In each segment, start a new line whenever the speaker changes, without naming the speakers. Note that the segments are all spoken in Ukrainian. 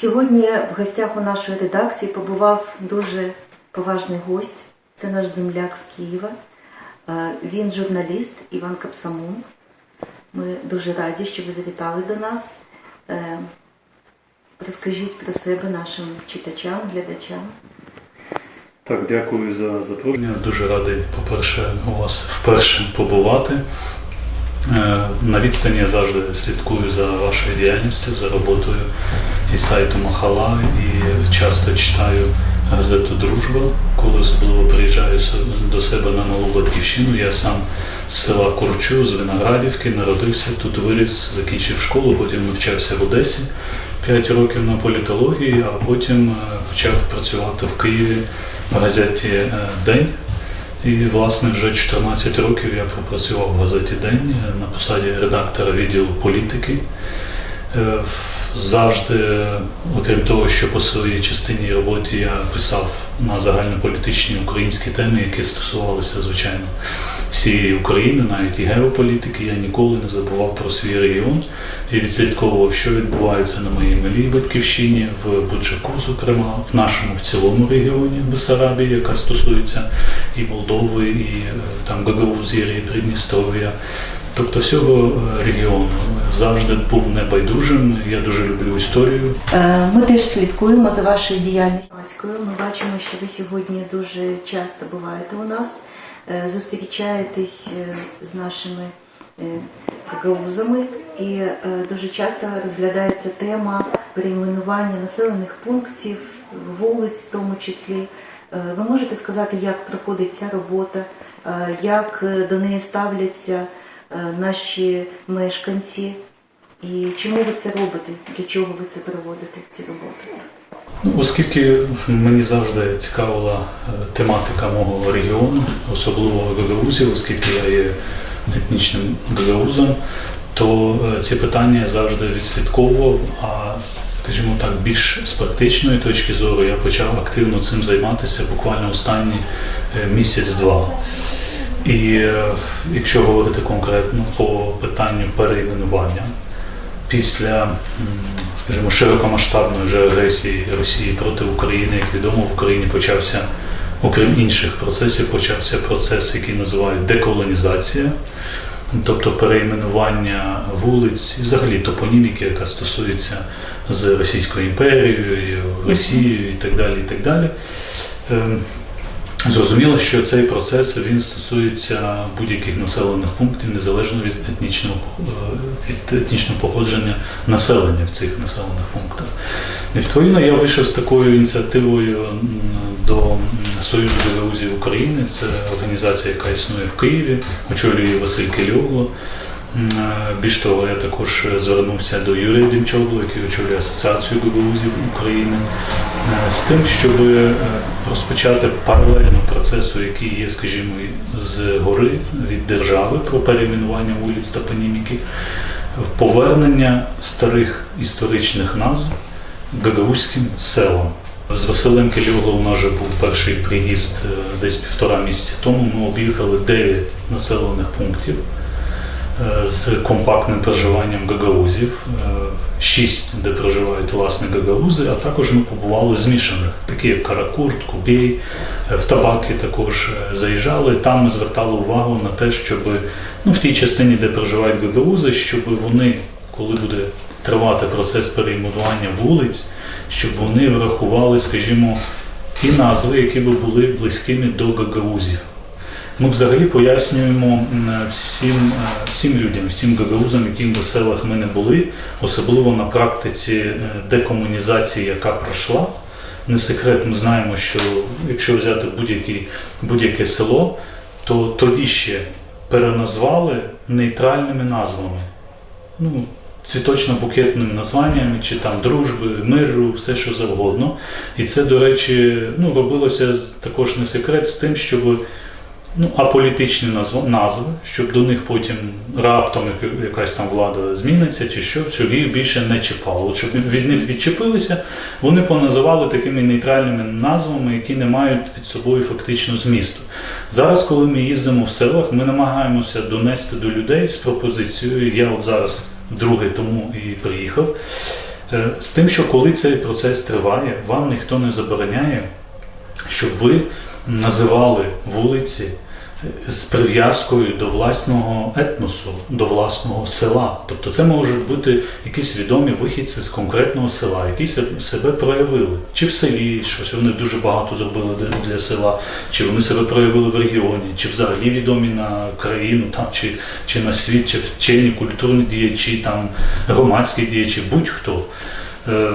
Сьогодні в гостях у нашої редакції побував дуже поважний гость. Це наш земляк з Києва. Е, Він журналіст Іван Капсамун. Ми дуже раді, що ви завітали до нас. Е, Розкажіть про себе нашим читачам, глядачам.
Так, дякую за запрошення. Дуже радий, по-перше, у вас вперше побувати. Е, На відстані я завжди слідкую за вашою діяльністю, за роботою і сайту Махала, і часто читаю газету Дружба, коли особливо приїжджаю до себе на малу батьківщину. Я сам з села Курчу, з Виноградівки, народився тут, виріс, закінчив школу, потім навчався в Одесі 5 років на політології, а потім е, почав працювати в Києві в газеті е, День. І, власне, вже 14 років я пропрацював в газеті День на посаді редактора відділу політики. Е, Завжди, е, окрім того, що по своїй частині роботи я писав на загальнополітичні українські теми, які стосувалися, звичайно, всієї України, навіть і геополітики, я ніколи не забував про свій регіон і відслідковував, що відбувається на моїй малій батьківщині, в Буджаку, зокрема, в нашому в цілому регіоні Бесарабії, яка стосується і Молдови, і е, там Гагаузії, і Придністров'я. Тобто всього е, регіону завжди був небайдужим. Я дуже люблю історію.
Е, Ми теж слідкуємо за вашою діяльністю. Ми бачимо, що ви сьогодні дуже часто буваєте у нас, е, зустрічаєтесь з нашими гагаузами, і дуже часто розглядається тема перейменування населених пунктів, вулиць, в тому числі. Ви можете сказати, як проходить ця робота, як до неї ставляться наші мешканці, і чому ви це робите? Для чого ви це проводите, ці роботи?
Ну, Оскільки мені завжди цікавила е, тематика мого регіону, особливо гагаузів, оскільки я є етнічним гагаузом, то е, ці питання я завжди відслідковував. А скажімо так, більш з практичної точки зору я почав активно цим займатися буквально останні е, місяць-два. І е, якщо говорити конкретно по питанню перейменування, після, скажімо, широкомасштабної вже агресії Росії проти України, як відомо, в Україні почався, окрім інших процесів, почався процес, який називають деколонізація, тобто перейменування вулиць і взагалі топоніміки, яка стосується з Російською імперією, Росією і так далі. І так далі. Зрозуміло, що цей процес він стосується будь-яких населених пунктів незалежно від етнічного е, від етнічного походження населення в цих населених пунктах. І, Відповідно, я вийшов з такою ініціативою до Союзу Гагаузів України. Це організація, яка існує в Києві, очолює Василь Кельогло. Е, Більш того, я також звернувся до Юрія Демчоглу, який очолює Асоціацію Гагаузів України, е, з тим, щоб е, розпочати паралельно процесу, який є, скажімо, з гори від держави про перейменування вулиць та поніміки, повернення старих історичних назв гагаузьким селам. З Василем Кельогло у нас вже був перший приїзд е, десь півтора місяці тому. Ми об'їхали 9 населених пунктів е, з компактним проживанням гагаузів, е, шість, де проживають власне гагаузи, а також ми побували в змішаних, такі як Каракурт, Кубей, е, в Табаки також заїжджали. Там ми звертали увагу на те, щоб ну, в тій частині, де проживають гагаузи, щоб вони, коли буде тривати процес перейменування вулиць, щоб вони врахували, скажімо, ті назви, які би були близькими до гагаузів. Ми взагалі пояснюємо всім, е, всім людям, всім гагаузам, яким би селах ми не були, особливо на практиці е, декомунізації, яка пройшла. Не секрет, ми знаємо, що якщо взяти будь-яке будь-яке село, то тоді ще переназвали нейтральними назвами. Ну, цвіточно-букетними названнями, чи там дружби, миру, все що завгодно. І це, до речі, ну, робилося також не секрет з тим, щоб ну, аполітичні назв- назви, щоб до них потім раптом якась там влада зміниться, чи що, щоб їх більше не чіпало. Щоб від них відчепилися, вони поназивали такими нейтральними назвами, які не мають під собою фактично змісту. Зараз, коли ми їздимо в селах, ми намагаємося донести до людей з пропозицією. Я от зараз друге тому і приїхав. Е, З тим, що коли цей процес триває, вам ніхто не забороняє, щоб ви називали вулиці з прив'язкою до власного етносу, до власного села. Тобто це можуть бути якісь відомі вихідці з конкретного села, які се- себе проявили. Чи в селі, щось вони дуже багато зробили для- села, чи вони себе проявили в регіоні, чи взагалі відомі на країну, там, чи, чи на світ, чи вчені, культурні діячі, там, громадські діячі, будь-хто. Е,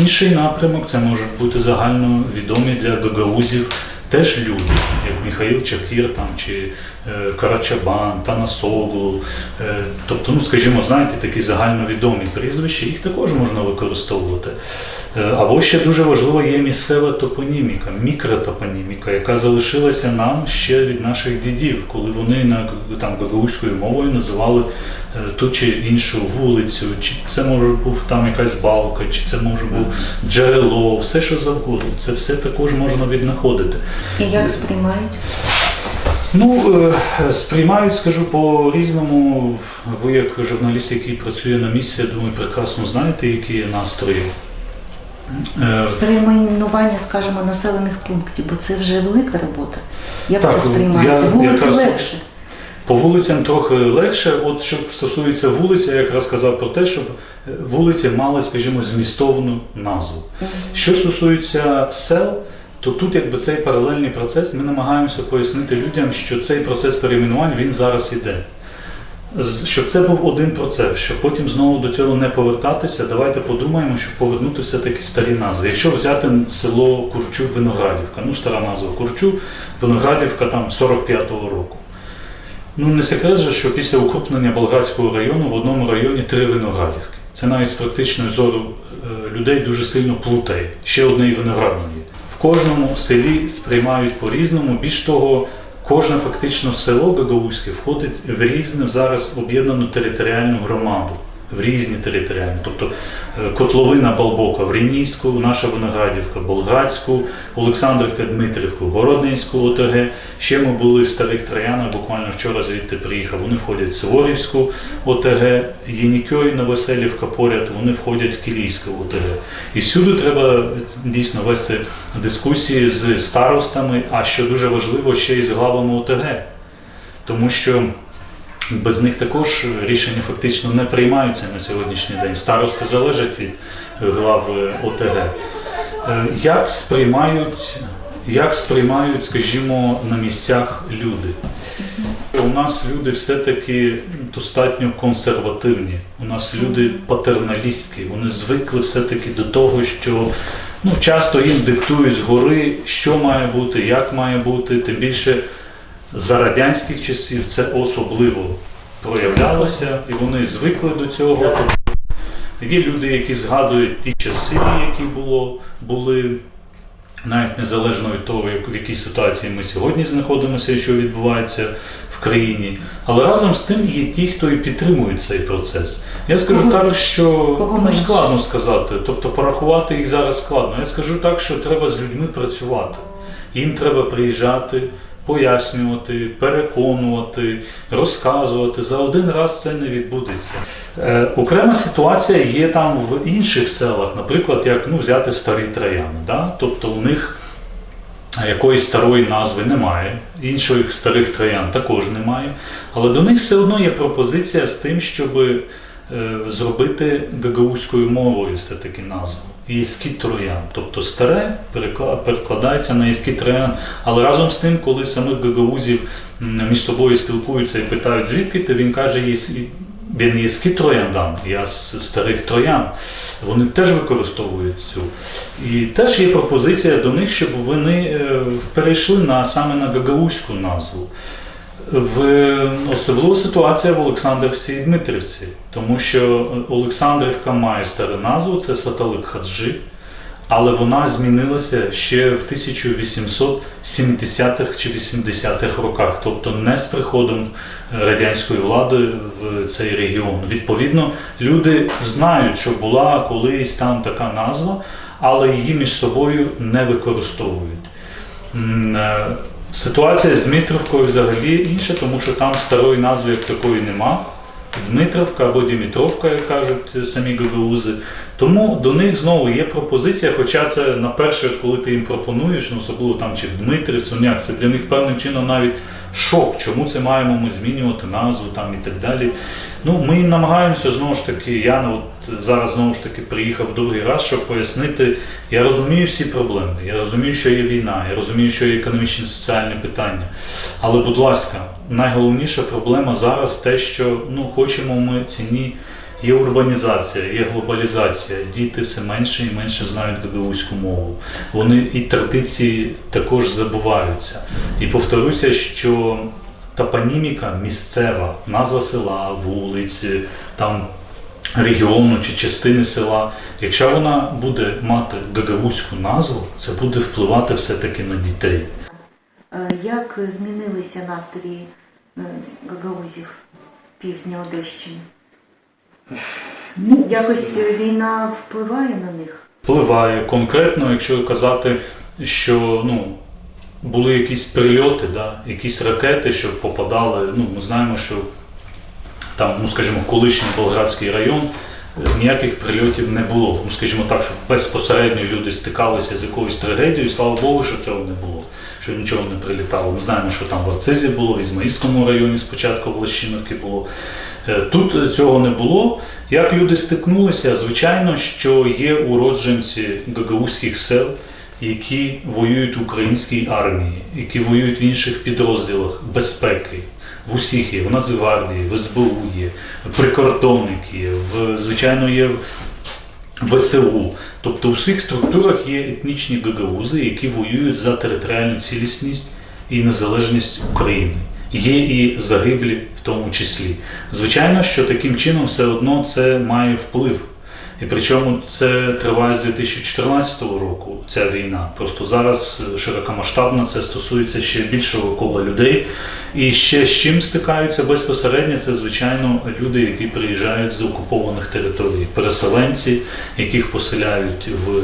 Інший напрямок це можуть бути загально відомі для гагаузів теж люди, як Михаїл Чахір там, чи е, Карачабан, Танасоглу. Е, тобто, ну, скажімо, знаєте, такі загальновідомі прізвища, їх також можна використовувати. Е, Або ще дуже важливо є місцева топоніміка, мікротопоніміка, яка залишилася нам ще від наших дідів, коли вони на там гагаузькою мовою називали е, ту чи іншу вулицю, чи це може був там якась балка, чи це може був джерело, все що завгодно. Це все також можна віднаходити.
І як сприймають?
Ну, е, сприймають, скажу по-різному. Ви, як журналіст, який працює на місці, я думаю, прекрасно знаєте, які є настрої. Е,
Перейменування, скажімо, населених пунктів, бо це вже велика робота. Як
Так,
це сприймається?
я
Вулиці
якраз-
легше.
По вулицям трохи легше. От що стосується вулиці, я якраз казав про те, щоб е, вулиці мали, скажімо, змістовну назву. Що стосується сел, то тут якби цей паралельний процес, ми намагаємося пояснити людям, що цей процес перейменувань він зараз іде. Щоб це був один процес, щоб потім знову до цього не повертатися, давайте подумаємо, щоб повернути все-таки старі назви. Якщо взяти село Курчу Виноградівка, ну стара назва Курчу, Виноградівка там 45-го року. Ну не секрет же, що після укрупнення Болградського району в одному районі три виноградівки. Це навіть з практичної зору е, людей дуже сильно плутає. Ще одне і. В кожному селі сприймають по-різному. Більш того, кожне фактично село Гагаузьке входить в різну зараз об'єднану територіальну громаду. В різні територіальні, тобто е, котловина Балбока, в Рінійську, наша Виноградівка, Болградську, Олександрівка, Дмитрівку, Городницьку ОТГ. Ще ми були в Старих Троянах, буквально вчора звідти приїхав. Вони входять в Суворівську ОТГ, Єнікьой, Новоселівка поряд, вони входять в Кілійську ОТГ. І всюди треба дійсно вести дискусії з старостами, а що дуже важливо, ще й з главами ОТГ. Тому що без них також рішення фактично не приймаються на сьогоднішній день. Старости залежать від глав е, ОТГ. Е, Як сприймають, як сприймають, скажімо, на місцях люди? У нас люди все-таки достатньо консервативні. У нас люди патерналістські. Вони звикли все-таки до того, що ну, часто їм диктують згори, що має бути, як має бути. Тим більше за радянських часів це особливо проявлялося, і вони звикли до цього. Є люди, які згадують ті часи, які було, були навіть незалежно від того, в якій ситуації ми сьогодні знаходимося і що відбувається в країні. Але разом з тим є ті, хто і підтримують цей процес. Я скажу
Кого
так, що
Кого
ну, складно сказати, тобто порахувати їх зараз складно. Я скажу так, що треба з людьми працювати. Їм треба приїжджати, пояснювати, переконувати, розказувати. За один раз це не відбудеться. Е, окрема ситуація є там в інших селах, наприклад, як ну, взяти старі трояни. Да? Тобто у них якоїсь старої назви немає, інших старих троян також немає. Але до них все одно є пропозиція з тим, щоб е, зробити гагаузькою мовою все-таки назву. Іскіт троян. Тобто старе перекла- перекладається на іскіт троян. Але разом з тим, коли самих гагаузів між собою спілкуються і питають, звідки ти, він каже, «Єс- він іскіт трояндан, я з старих троян. Вони теж використовують цю. І теж є пропозиція до них, щоб вони е, перейшли на саме на гагаузьку назву. В особлива ситуація в Олександрівці і Дмитрівці, тому що Олександрівка має стару назву, це Саталик Хаджи, але вона змінилася ще в 1870-х чи 80-х роках, тобто не з приходом радянської влади в цей регіон. Відповідно, люди знають, що була колись там така назва, але її між собою не використовують. Ситуація з Дмитровкою взагалі інша, тому що там старої назви як такої нема. Дмитровка або Дімітровка, як кажуть самі гагаузи. Тому до них знову є пропозиція, хоча це на перше, коли ти їм пропонуєш, ну особливо там чи Дмитрів, Соняк, це для них певним чином навіть шок, чому це маємо ми змінювати назву там і так далі. Ну, ми намагаємося знову ж таки. Я от зараз знову ж таки приїхав другий раз, щоб пояснити. Я розумію всі проблеми. Я розумію, що є війна, я розумію, що є економічні соціальні питання. Але, будь ласка, найголовніша проблема зараз те, що ну хочемо ми ціні. Є урбанізація, є глобалізація. Діти все менше і менше знають гагаузьку мову. Вони і традиції також забуваються. І повторюся, що топоніміка місцева, назва села, вулиці, там регіону чи частини села. Якщо вона буде мати гагаузьку назву, це буде впливати все-таки на дітей.
Як змінилися настрої е, гагаузів півдня Одещини?
Ну,
Якось війна впливає на них?
впливає конкретно, якщо казати, що ну, були якісь прильоти, да, якісь ракети, що попадали. Ну, ми знаємо, що там, ну скажімо, в колишній Болградський район е, ніяких прильотів не було. Ну, скажімо так, що безпосередньо люди стикалися з якоюсь трагедією, слава Богу, що цього не було, що нічого не прилітало. Ми знаємо, що там в Арцизі було, в Ізмаїльському районі спочатку в Лещиновці було. Е, Тут е, цього не було. Як люди стикнулися, звичайно, що є уродженці гагаузьких сел, які воюють в українській армії, які воюють в інших підрозділах безпеки. В усіх є, в Нацгвардії, в СБУ є, прикордонники є, в, звичайно, є ВСУ. Тобто у всіх структурах є етнічні гагаузи, які воюють за територіальну цілісність і незалежність України. Є і загиблі в тому числі. Звичайно, що таким чином все одно це має вплив. І причому це триває з 2014 року, ця війна. Просто зараз е, широкомасштабно це стосується ще більшого кола людей. І ще з чим стикаються безпосередньо, це звичайно люди, які приїжджають з окупованих територій, переселенці, яких поселяють в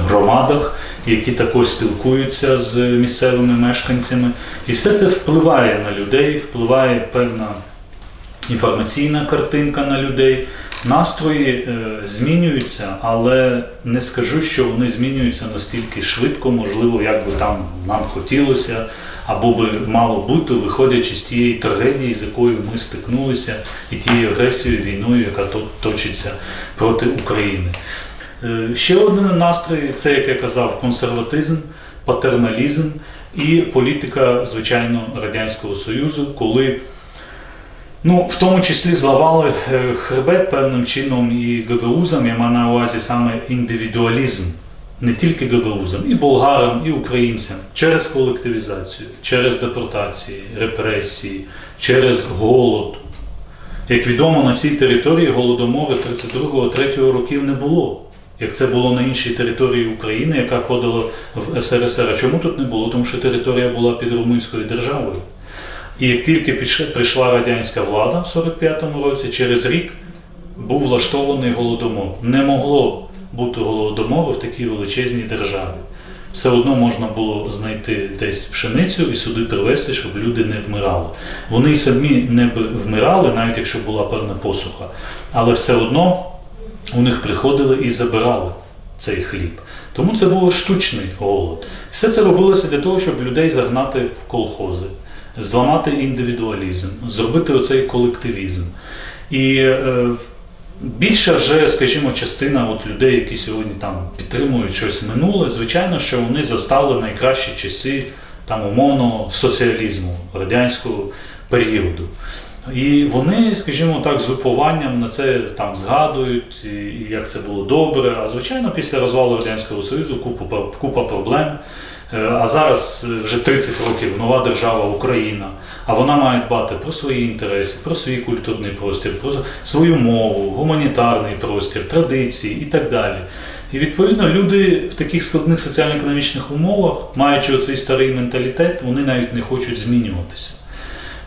громадах, які також спілкуються з місцевими мешканцями. І все це впливає на людей, впливає певна інформаційна картинка на людей. Настрої е, змінюються, але не скажу, що вони змінюються настільки швидко, можливо, як би там нам хотілося, або би мало бути, виходячи з тієї трагедії, з якою ми стикнулися, і тією агресією, війною, яка тут точиться проти України. Е, Ще один настрій це, як я казав, консерватизм, патерналізм і політика, звичайно, Радянського Союзу, коли Ну, в тому числі зламали е, хребет певним чином і гагаузам, я маю на увазі саме індивідуалізм, не тільки гагаузам, і болгарам, і українцям через колективізацію, через депортації, репресії, через голод. Як відомо, на цій території голодомору 32-3 років не було. Як це було на іншій території України, яка входила в СРСР. А чому тут не було? Тому що територія була під Румунською державою. І як тільки прийшла радянська влада в 45-му році, через рік був влаштований голодомор. Не могло бути голодомору в такій величезній державі. Все одно можна було знайти десь пшеницю і сюди привезти, щоб люди не вмирали. Вони й самі не вмирали, навіть якщо була певна посуха, але все одно у них приходили і забирали цей хліб. Тому це був штучний голод. Все це робилося для того, щоб людей загнати в колхози, зламати індивідуалізм, зробити оцей колективізм. І е, більша вже, скажімо, частина от людей, які сьогодні там підтримують щось минуле, звичайно, що вони застали найкращі часи там умовно соціалізму, радянського періоду. І вони, скажімо так, з випованням на це там згадують, і як це було добре. А звичайно, після розвалу Радянського Союзу купа, купа проблем. Е, А зараз е, вже 30 років нова держава Україна, а вона має дбати про свої інтереси, про свій культурний простір, про свою мову, гуманітарний простір, традиції і так далі. І відповідно люди в таких складних соціально-економічних умовах, маючи оцей старий менталітет, вони навіть не хочуть змінюватися.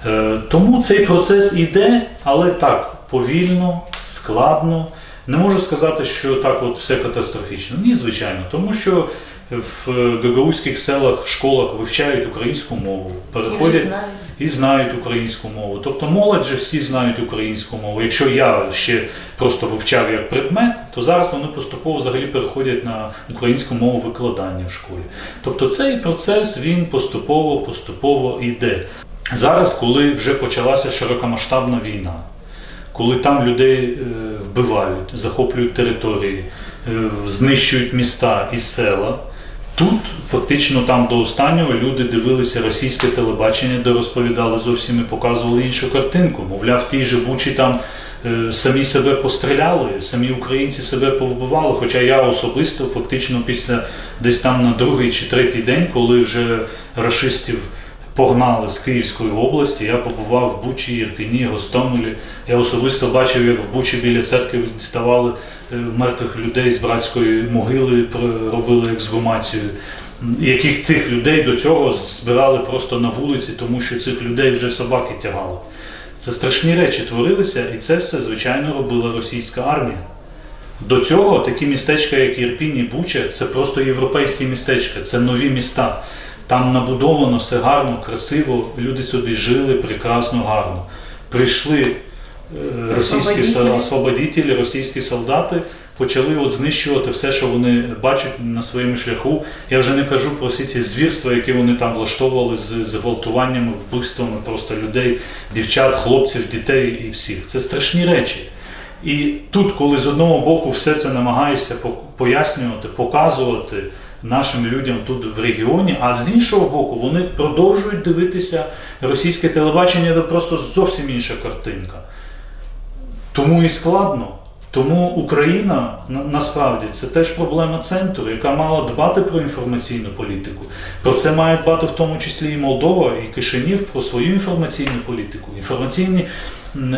Е, Тому цей процес іде, але так, повільно, складно. Не можу сказати, що так от все катастрофічно. Ні, звичайно, тому що в е, гагаузьких селах, в школах вивчають українську мову,
І
переходять
знають.
і знають українську мову. Тобто молодь же всі знають українську мову. Якщо я ще просто вивчав як предмет, то зараз вони поступово взагалі переходять на українську мову викладання в школі. Тобто цей процес він поступово поступово йде. Зараз, коли вже почалася широкомасштабна війна, коли там людей е, вбивають, захоплюють території, е, знищують міста і села. Тут фактично там до останнього люди дивилися російське телебачення, де розповідали зовсім і показували іншу картинку. Мовляв, в тій же Бучі там е, самі себе постріляли, самі українці себе повбивали. Хоча я особисто фактично після десь там на другий чи третій день, коли вже рашистів погнали з Київської області, я побував в Бучі, Ірпіні, Гостомелі. Я особисто бачив, як в Бучі біля церкви діставали е, мертвих людей з братської могили, робили ексгумацію. Яких цих людей до цього збирали просто на вулиці, тому що цих людей вже собаки тягали. Це страшні речі творилися, і це все, звичайно, робила російська армія. До цього такі містечка, як Ірпінь і Буча, це просто європейські містечка, це нові міста. Там набудовано все гарно, красиво, люди собі жили прекрасно, гарно. Прийшли е, російські
Освободітелі.
російські солдати, почали от знищувати все, що вони бачать на своєму шляху. Я вже не кажу про всі ці звірства, які вони там влаштовували з з гвалтуваннями, вбивствами просто людей, дівчат, хлопців, дітей і всіх. Це страшні речі. І тут, коли з одного боку все це намагаєшся по- пояснювати, показувати нашим людям тут в регіоні, а з іншого боку, вони продовжують дивитися російське телебачення, де просто зовсім інша картинка. Тому і складно. Тому Україна насправді це теж проблема центру, яка мала дбати про інформаційну політику. Про це має дбати в тому числі і Молдова, і Кишинів про свою інформаційну політику. Інформаційні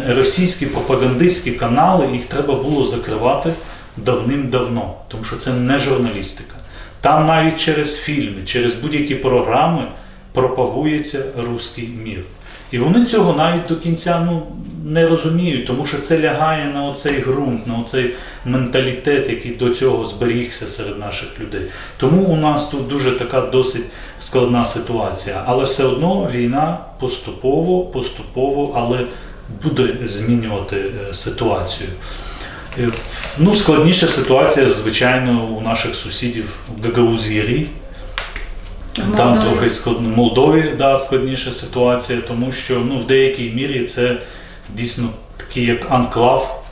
російські пропагандистські канали їх треба було закривати давним-давно, тому що це не журналістика. Там навіть через фільми, через будь-які програми пропагується руський мір. І вони цього навіть до кінця ну, не розуміють, тому що це лягає на оцей ґрунт, на оцей менталітет, який до цього зберігся серед наших людей. Тому у нас тут дуже така досить складна ситуація. Але все одно війна поступово, поступово, але буде змінювати е, ситуацію. Е, Ну, складніша ситуація, звичайно, у наших сусідів в Гагаузії.
В
Там
Молдові.
трохи складно. В Молдові да, складніша ситуація, тому що ну, в деякій мірі це дійсно такий як анклав.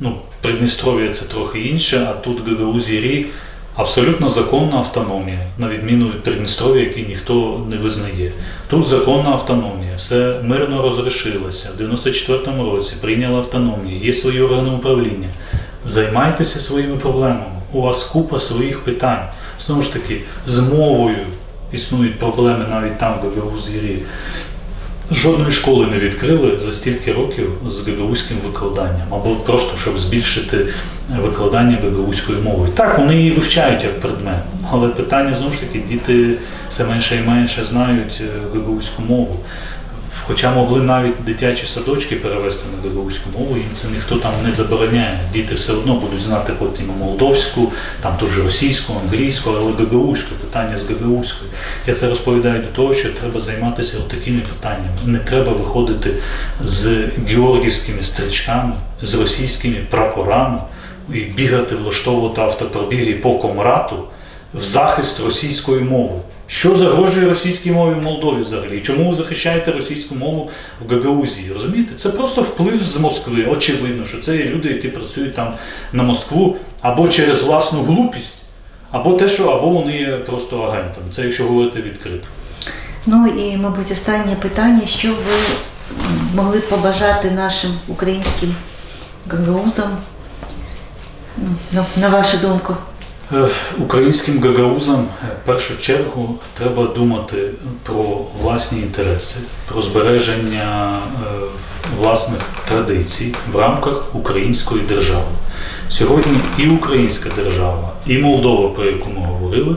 Ну, Придністров'я це трохи інше, а тут Гагаузії абсолютно законна автономія, на відміну від Придністров'я, який ніхто не визнає. Тут законна автономія, все мирно розрішилося. В 94-му році прийняла автономію, є свої органи управління. Займайтеся своїми проблемами. У вас купа своїх питань. Знову ж таки, з мовою існують проблеми навіть там, в Гагаузії. Жодної школи не відкрили за стільки років з гагаузьким викладанням, або просто щоб збільшити викладання гагаузькою мови. Так, вони її вивчають як предмет, але питання знову ж таки, діти все менше і менше знають е, гагаузьку мову. Хоча могли навіть дитячі садочки перевести на гагаузьку мову, їм це ніхто там не забороняє. Діти все одно будуть знати потім молдовську, там теж російську, англійську, але гагаузьку, питання з гагаузькою. Я це розповідаю до того, що треба займатися такими питаннями. Не треба виходити з георгівськими стрічками, з російськими прапорами і бігати, влаштовувати автопробіги по комрату в захист російської мови. Що загрожує російській мові в Молдові взагалі? Чому ви захищаєте російську мову в Гагаузії? Розумієте? Це просто вплив з Москви. Очевидно, що це є люди, які працюють там на Москву або через власну глупість, або те, що або вони є просто агентами. Це якщо говорити відкрито.
Ну і, мабуть, останнє питання, що ви могли б побажати нашим українським гагаузам, ну, на, на вашу думку?
Е, Українським гагаузам е, в першу чергу треба думати про власні інтереси, про збереження е, власних традицій в рамках української держави. Сьогодні і Українська держава, і Молдова, про яку ми говорили,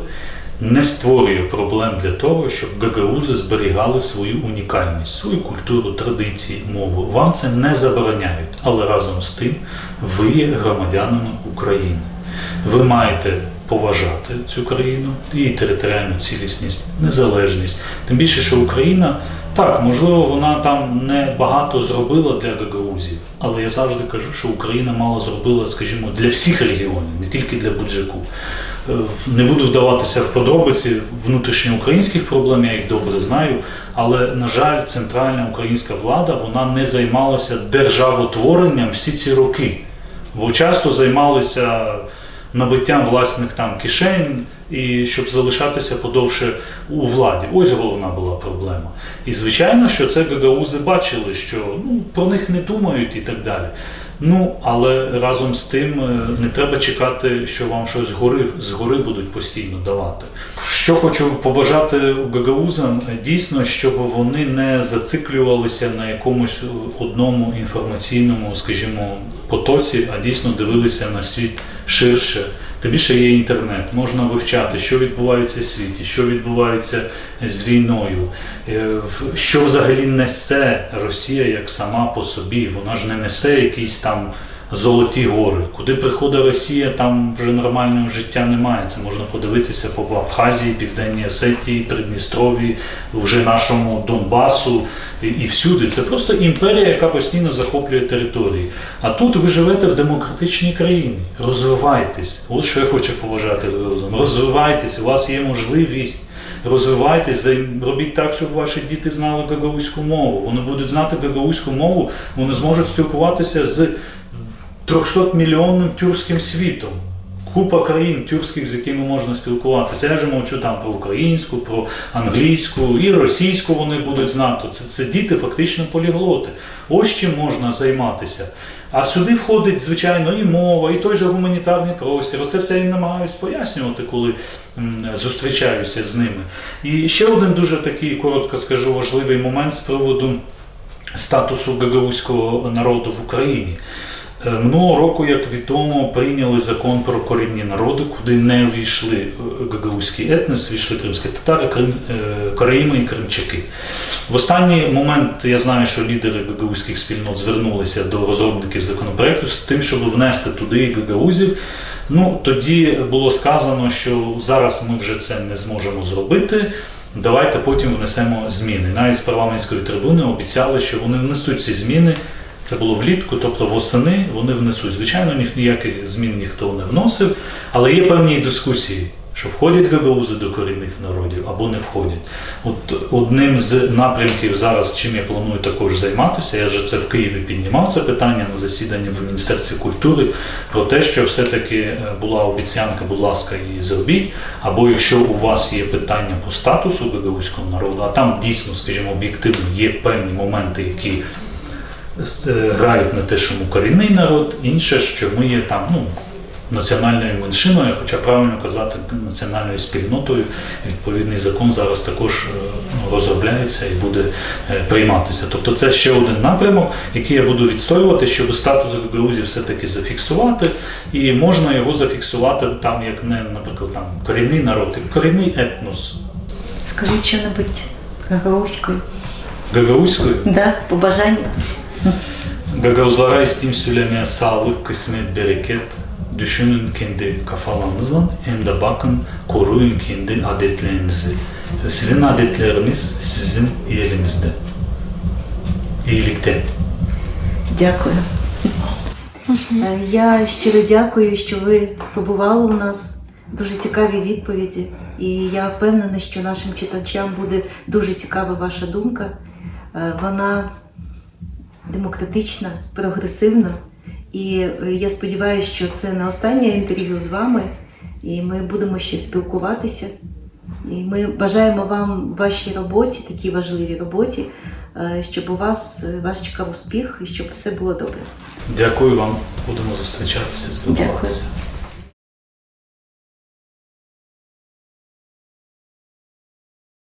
не створює проблем для того, щоб гагаузи зберігали свою унікальність, свою культуру, традиції, мову. Вам це не забороняють, але разом з тим ви є громадянами України. Ви маєте поважати цю країну, її територіальну цілісність, незалежність. Тим більше, що Україна так, можливо, вона там не багато зробила для гагаузів, але я завжди кажу, що Україна мало зробила, скажімо, для всіх регіонів, не тільки для Буджаку. Е, Не буду вдаватися в подробиці внутрішньоукраїнських проблем, я їх добре знаю. Але, на жаль, центральна українська влада вона не займалася державотворенням всі ці роки, бо часто займалися набиттям власних там кишень і щоб залишатися подовше у владі. Ось головна була проблема. І звичайно, що це гагаузи бачили, що ну, про них не думають і так далі. Ну, але разом з тим е, не треба чекати, що вам щось згори, згори будуть постійно давати. Що хочу побажати гагаузам, дійсно, щоб вони не зациклювалися на якомусь одному інформаційному, скажімо, потоці, а дійсно дивилися на світ ширше. Тим більше є інтернет, можна вивчати, що відбувається в світі, що відбувається з війною, е, що взагалі несе Росія як сама по собі. Вона ж не несе якісь там золоті гори. Куди приходить Росія, там вже нормального життя немає. Це можна подивитися по Абхазії, Південній Осетії, Придністров'ї, вже нашому Донбасу і, і всюди. Це просто імперія, яка постійно захоплює території. А тут ви живете в демократичній країні. Розвивайтесь. От що я хочу побажати гагаузам. Розвивайтесь, у вас є можливість. Розвивайтесь, робіть так, щоб ваші діти знали гагаузьку мову. Вони будуть знати гагаузьку мову, вони зможуть спілкуватися з 300 мільйонним тюркським світом. Купа країн тюркських, з якими можна спілкуватися. Я вже мовчу там про українську, про англійську і російську вони будуть знати. Це, це діти фактично поліглоти. Ось чим можна займатися. А сюди входить, звичайно, і мова, і той же гуманітарний простір. Оце все я намагаюсь пояснювати, коли зустрічаюся з ними. І ще один дуже такий, коротко скажу, важливий момент з приводу статусу гагаузького народу в Україні. Е, Минулого року, як відомо, прийняли закон про корінні народи, куди не ввійшли е, гагаузький етнос, війшли кримські татари, крим, е, і кримчаки. В останній момент я знаю, що лідери гагаузьких спільнот звернулися до розробників законопроекту з тим, щоб внести туди гагаузів. Ну, тоді було сказано, що зараз ми вже це не зможемо зробити. Давайте потім внесемо зміни. Навіть з парламентської трибуни обіцяли, що вони внесуть ці зміни. Це було влітку, тобто восени вони внесуть. Звичайно, ні- ніяких змін ніхто не вносив, але є певні дискусії, що входять гагаузи до корінних народів або не входять. От одним з напрямків зараз, чим я планую також займатися, я вже це в Києві піднімав це питання на засіданні в Міністерстві культури про те, що все-таки е, була обіцянка, будь ласка, її зробіть. Або якщо у вас є питання по статусу гагаузького народу, а там дійсно, скажімо, об'єктивно є певні моменти, які грають на те, що ми корінний народ, інше, що ми є там ну, національною меншиною, хоча правильно казати національною спільнотою. Відповідний закон зараз також е, ну, розробляється і буде е, прийматися. Тобто це ще один напрямок, який я буду відстоювати, щоб статус гагаузів все-таки зафіксувати, і можна його зафіксувати там, як не, наприклад, там корінний народ, корінний етнос
Скажіть що-небудь гагаузькою.
гагаузькою.
Да, побажання.
Gagauzlara isteyim söylemeye sağlık, kısmet, bereket. Düşünün kendi kafalarınızdan hem de bakın koruyun kendi adetlerinizi. Sizin adetleriniz sizin elinizde. İyilikte.
Дякую. Е, Я щиро дякую, що ви побували у нас. Дуже цікаві відповіді. І я впевнена, що нашим читачам буде дуже цікава ваша думка. Е, Вона демократична, прогресивна. І е, я сподіваюся, що це не останнє інтерв'ю з вами, і ми будемо ще спілкуватися. І ми бажаємо вам в вашій роботі, такій важливій роботі, е, щоб у вас е, вас чекав успіх і щоб все було добре.
Дякую вам. Будемо зустрічатися, спілкуватися.
Дякую.